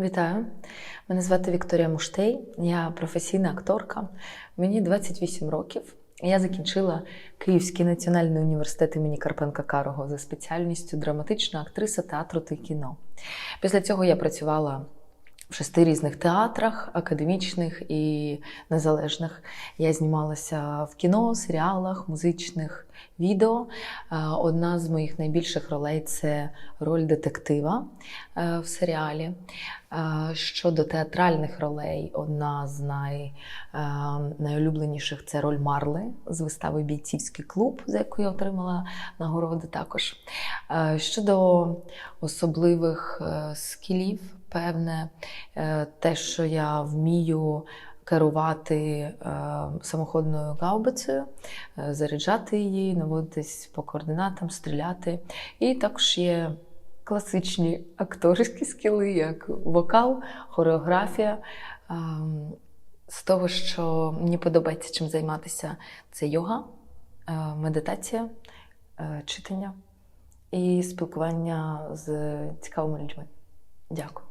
Вітаю! Мене звати Вікторія Муштей, я професійна акторка. Мені 28 років. Я закінчила Київський національний університет імені Карпенка Карого за спеціальністю драматична актриса театру та кіно. Після цього я працювала в шести різних театрах, академічних і незалежних. Я знімалася в кіно, серіалах, музичних відео. Е, Одна з моїх найбільших ролей це роль детектива е, в серіалі. Е, Щодо театральних ролей, одна з най, найулюбленіших це роль Марли з вистави Бійцівський клуб, за яку я отримала нагороди також. Е, Щодо особливих е, скілів, певне, е, те, що я вмію керувати самоходною гаубицею, заряджати її, наводитись по координатам, стріляти. І також є класичні акторські скіли, як вокал, хореографія. З того, що мені подобається чим займатися, це йога, медитація, читання і спілкування з цікавими людьми. Дякую.